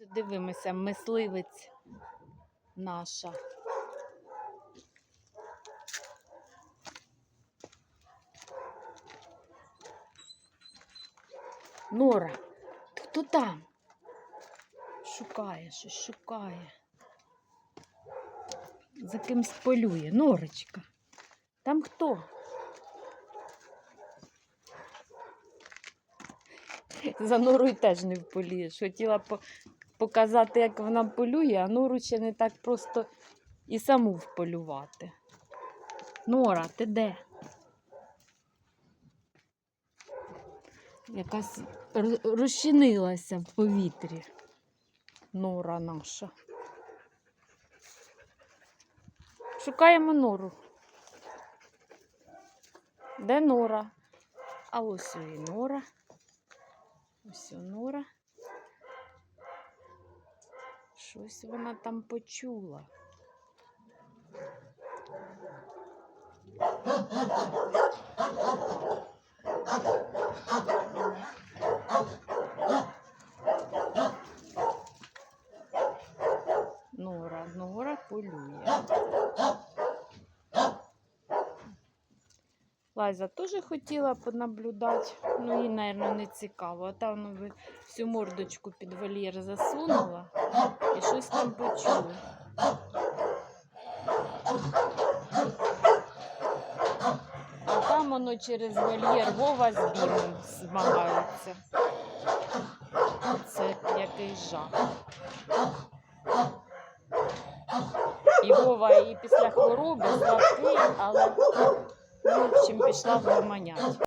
Дивимося, мисливець наша. Нора, ти хто там? Шукає щось, шукає. За кимсь полює. Норочка. Там хто? За норою теж не вполієш. Хотіла по- показати, як вона полює, а нору ще не так просто і саму вполювати. Нора, ти де? Якась розчинилася в повітрі. Нора наша. Шукаємо нору. Де нора? А ось і нора. Ось і нора. Щось вона там почула. Нора, Нора полює. Лайза теж хотіла понаблюдати, ну їй, мабуть, не цікаво. А там ну, всю мордочку під вольєр засунула і щось там почула. А там воно через вольєр Вова з бігом змагаються. Це який жах. І Вова і після хвороби слабкий, але в общем, пішла вгомонять.